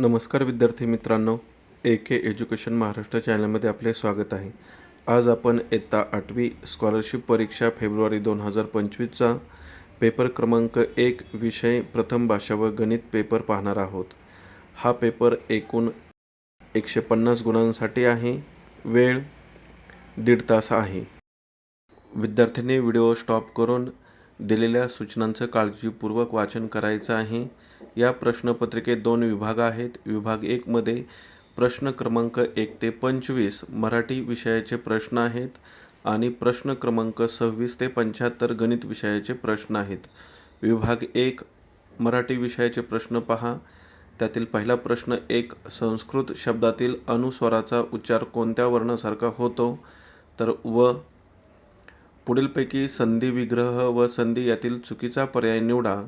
नमस्कार विद्यार्थी मित्रांनो ए के एज्युकेशन महाराष्ट्र चॅनलमध्ये आपले स्वागत आहे. आज आपण इयत्ता आठवी स्कॉलरशिप परीक्षा फेब्रुवारी दोन हजार पंचवीसचा पेपर क्रमांक एक विषय प्रथम भाषा व गणित पेपर पाहणार आहोत. हा पेपर एकूण एकशे पन्नास गुणांसाठी आहे. वेळ दीड तास आहे. विद्यार्थ्यांनी व्हिडिओ स्टॉप करून दिलेल्या सूचनांचं काळजीपूर्वक वाचन करायचं आहे. या प्रश्नपत्रिकेत दोन विभाग आहेत. विभाग एकमध्ये प्रश्न क्रमांक एक ते पंचवीस मराठी विषयाचे प्रश्न आहेत आणि प्रश्न क्रमांक सव्वीस ते पंच्याहत्तर गणित विषयाचे प्रश्न आहेत. विभाग एक मराठी विषयाचे प्रश्न पहा. त्यातील पहिला प्रश्न एक संस्कृत शब्दातील अनुस्वराचा उच्चार कोणत्या वर्णासारखा होतो? तर व पुढीलपैकी संधी विग्रह व संधी यातील चुकीचा पर्याय निवडा.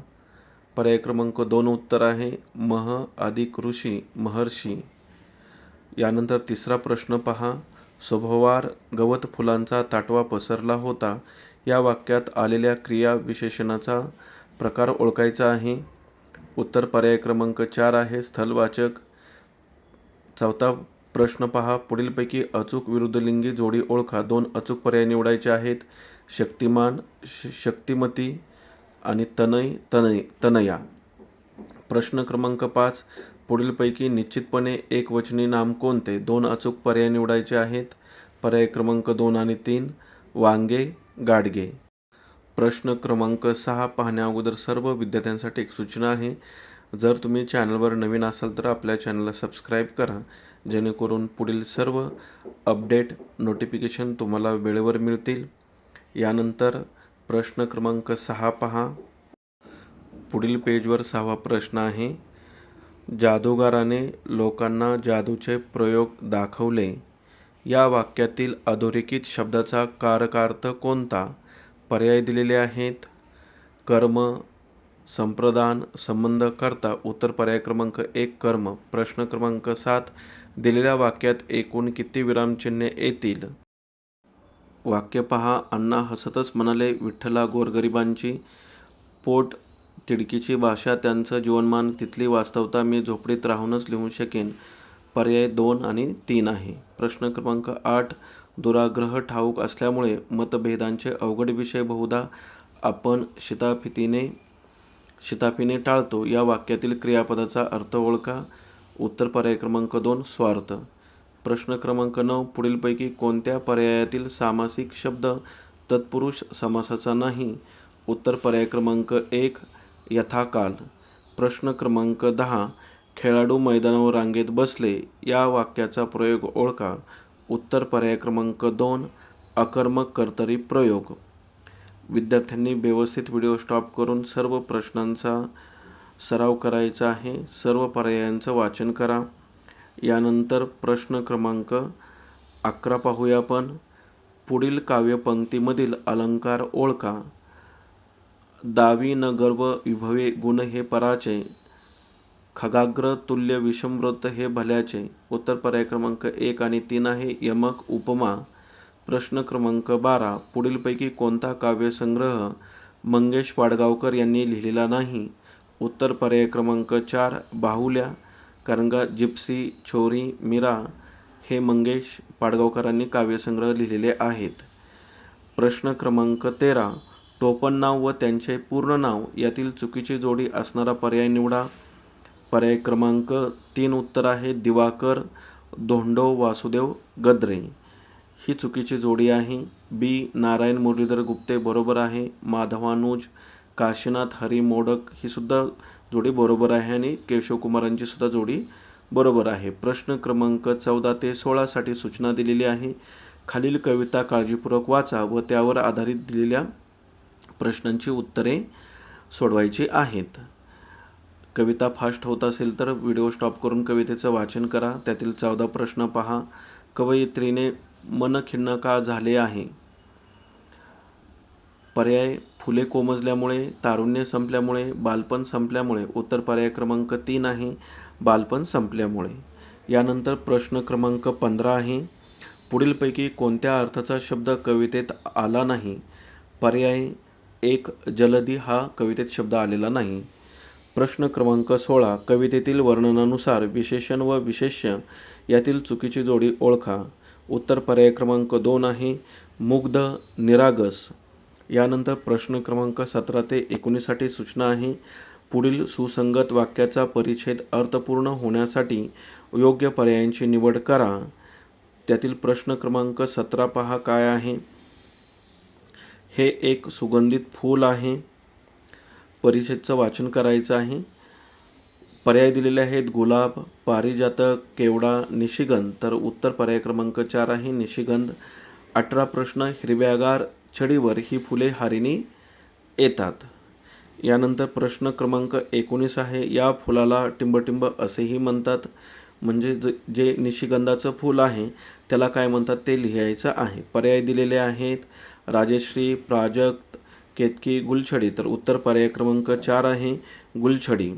पर्याय क्रमांक दोन उत्तर आहे मह अधिक ऋषी महर्षी. यानंतर तिसरा प्रश्न पहा. स्वभवार गवत फुलांचा ताटवा पसरला होता. या वाक्यात आलेल्या क्रिया विशेषणाचा प्रकार ओळखायचा आहे. उत्तर पर्याय क्रमांक चार आहे स्थलवाचक. चौथा प्रश्न पहा. पुढीलपैकी अचूक विरुद्धलिंगी जोडी ओळखा. दोन अचूक पर्याय निवडायचे आहेत. शक्तिमान श शक्तिमती आणि तनय तनय तनया. प्रश्न क्रमांक पाच. पुढीलपैकी निश्चितपणे एकवचनी नाम कोणते? दोन अचूक पर्याय निवडायचे आहेत. पर्याय क्रमांक दोन आणि तीन. वांगे गाडगे. प्रश्न क्रमांक सहा पाहण्याअगोदर सर्व विद्यार्थ्यांसाठी एक सूचना आहे. जर तुम्ही चॅनलवर नवीन असाल तर आपल्या चॅनलला सबस्क्राईब करा जेणेकरून पुढील सर्व अपडेट नोटिफिकेशन तुम्हाला वेळेवर मिळतील. यानंतर प्रश्न क्रमांक सहा पहा. पुढील पेजवर सहावा प्रश्न आहे. जादूगाराने लोकांना जादूचे प्रयोग दाखवले. या वाक्यातील अधोरेखित शब्दाचा कारकार्थ कोणता? पर्याय दिलेले आहेत. कर्म संप्रदान संबंध करता उत्तर पर्याय क्रमांक एक कर्म. प्रश्न क्रमांक सात. दिलेल्या वाक्यात एकूण किती विरामचिन्हे येतील? वाक्य पहा. अण्णा हसतच म्हणाले विठ्ठला गोरगरिबांची पोट तिडकीची भाषा त्यांचं जीवनमान तिथली वास्तवता मी झोपडीत राहूनच लिहू शकेन. पर्याय दोन आणि तीन आहे. प्रश्न क्रमांक आठ. दुराग्रह ठाऊक असल्यामुळे मतभेदांचे अवघड विषय बहुधा आपण शिताफितीने शिताफीने टाळतो. या वाक्यातील क्रियापदाचा अर्थ ओळखा. उत्तर पर्याय क्रमांक दोन स्वार्थ. प्रश्न क्रमांक नऊ पुढीलपैकी कोणत्या पर्यायातील सामासिक शब्द तत्पुरुष समासाचा नाही? उत्तर पर्याय क्रमांक एक यथाकाल. प्रश्न क्रमांक दहा खेळाडू मैदानावर रांगेत बसले या वाक्याचा प्रयोग ओळखा. उत्तर पर्याय क्रमांक दोन अकर्मक कर्तरी प्रयोग. विद्यार्थ्यांनी व्यवस्थित व्हिडिओ स्टॉप करून सर्व प्रश्नांचा सराव करायचा आहे. सर्व पर्यायांचं वाचन करा. यानंतर प्रश्न क्रमांक अकरा पाहूया आपण. पुढील काव्यपंक्तीमधील अलंकार ओळखा. दावी न गर्व विभवे गुण हे पराचे. खगाग्र तुल्य विषमव्रत हे भल्याचे. उत्तर पर्याय क्रमांक एक आणि तीन आहे. यमक उपमा. प्रश्न क्रमांक बारा पुढीलपैकी कोणता काव्यसंग्रह मंगेश पाडगावकर यांनी लिहिलेला नाही? उत्तर पर्याय क्रमांक चार बाहुल्या कारण का जिप्सी छोरी मीरा हे मंगेश पाडगावकरांनी काव्यसंग्रह लिहिलेले आहेत. प्रश्न क्रमांक तेरा टोपण नाव व त्यांचे पूर्ण नाव यातील चुकीची जोडी असणारा पर्याय निवडा. पर्याय क्रमांक तीन उत्तर आहे दिवाकर धोंडो वासुदेव गद्रे. ही चुकीची जोडी आहे. बी. नारायण मुरलीधर गुप्ते बरोबर आहे. माधवानुज काशीनाथ हरी मोडक ही सुद्धा जोडी बरोबर आहे आणि केशवकुमारांची सुद्धा जोडी बरोबर आहे. प्रश्न क्रमांक चौदा ते सोळासाठी सूचना दिलेली आहे. खालील कविता काळजीपूर्वक वाचा व त्यावर आधारित दिलेल्या प्रश्नांची उत्तरे सोडवायची आहेत. कविता फास्ट होत असेल तर व्हिडिओ स्टॉप करून कवितेचं वाचन करा. त्यातील चौदा प्रश्न पहा. कवयित्रीने मन खिन्न का झाले आहे? पर्याय फुले कोमजल्यामुळे तारुण्य संपल्यामुळे बालपण संपल्यामुळे उत्तर पर्याय क्रमांक तीन आहे बालपण संपल्यामुळे. यानंतर प्रश्न क्रमांक पंधरा आहे. पुढीलपैकी कोणत्या अर्थाचा शब्द कवितेत आला नाही? पर्याय एक जलदी हा कवितेत शब्द आलेला नाही. प्रश्न क्रमांक सोळा कवितेतील वर्णनानुसार विशेषण व विशेष्य यातील चुकीची जोडी ओळखा. उत्तर पर्याय क्रमांक दोन आहे मुग्ध निरागस. यानंतर प्रश्न क्रमांक सतरा ते एकोणीससाठी सूचना आहे. पुढील सुसंगत वाक्याचा परिच्छेद अर्थपूर्ण होण्यासाठी योग्य पर्यायांची निवड करा. त्यातील प्रश्न क्रमांक सतरा पहा काय आहे. हे एक सुगंधित फूल आहे. परिच्छेदचं वाचन करायचं आहे. पर्याय दिलेले आहेत. गुलाब पारिजातक केवडा निशिगंध. तर उत्तर पर्याय क्रमांक चार आहे निशिगंध. अठरा प्रश्न हिरव्यागार छडीवर ही फुले हारिणी येतात. यानंतर प्रश्न क्रमांक एकोणीस आहे. या फुलाला टिंबटिंब असेही म्हणतात. म्हणजे ज जे निशिगंधाचं फूल आहे त्याला काय म्हणतात ते लिहायचं आहे. पर्याय दिलेले आहेत राजश्री प्राजक्त केतकी गुलछडी. तर उत्तर पर्याय क्रमांक चार आहे गुलछडी.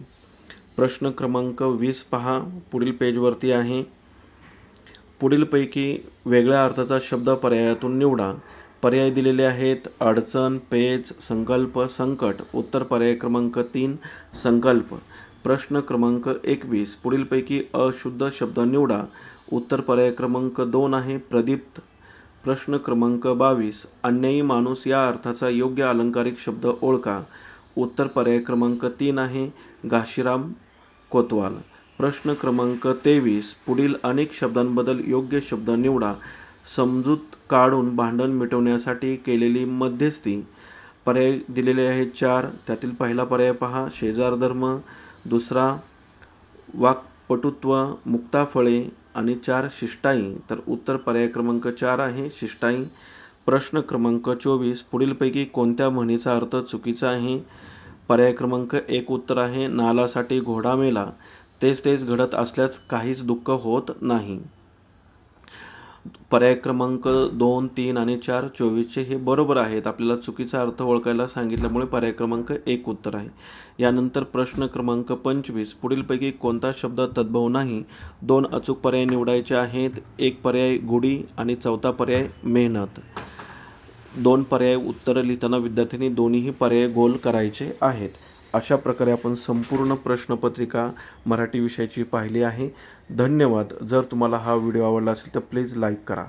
प्रश्न क्रमांक वीस पहा. पुढील पेजवरती आहे. पुढीलपैकी वेगळ्या अर्थाचा शब्द पर्यायातून निवडा. पर्याय दिलेले आहेत अडचण पेच संकल्प संकट. उत्तर पर्याय क्रमांक तीन संकल्प. प्रश्न क्रमांक एकवीस. पुढीलपैकी अशुद्ध शब्द निवडा. उत्तर पर्याय क्रमांक दोन आहे प्रदीप्त. प्रश्न क्रमांक बावीस. अन्यायी माणूस या अर्थाचा योग्य अलंकारिक शब्द ओळखा. उत्तर पर्याय क्रमांक तीन आहे घाशीराम. कोतवाल. प्रश्न क्रमांक तेवीस पुढील अनेक शब्दांबद्दल योग्य शब्द निवडा. समजूत काढून भांडण मिटवण्यासाठी केलेली मध्यस्थी. पर्याय दिलेले आहेत चार. त्यातील पहिला पर्याय पहा. शेजार धर्म. दुसरा वाक्पटुत्व मुक्ताफळे आणि चार शिष्टाई. तर उत्तर पर्याय क्रमांक चार आहे शिष्टाई. प्रश्न क्रमांक चोवीस पुढीलपैकी कोणत्या म्हणीचा अर्थ चुकीचा आहे? पर्याय क्रमांक एक उत्तर आहे नालासाठी घोडा मेला. तेच तेच घडत असल्यास काहीच दुःख होत नाही. पर्याय क्रमांक दोन तीन आणि चार चोवीसचे हे बरोबर आहेत. आपल्याला चुकीचा अर्थ ओळखायला सांगितल्यामुळे पर्याय क्रमांक एक उत्तर आहे. यानंतर प्रश्न क्रमांक पंचवीस. पुढीलपैकी कोणता शब्द तद्भव नाही? दोन अचूक पर्याय निवडायचे आहेत. एक पर्याय गुढी आणि चौथा पर्याय मेहनत. दोन पर्याय उत्तरं लिहिताना विद्यार्थ्यांनी दोन्हीही पर्याय गोल करायचे आहेत. अशा प्रकारे आपण संपूर्ण प्रश्नपत्रिका मराठी विषयाची पाहिली आहे. धन्यवाद. जर तुम्हाला हा व्हिडिओ आवडला असेल तर प्लीज लाईक करा.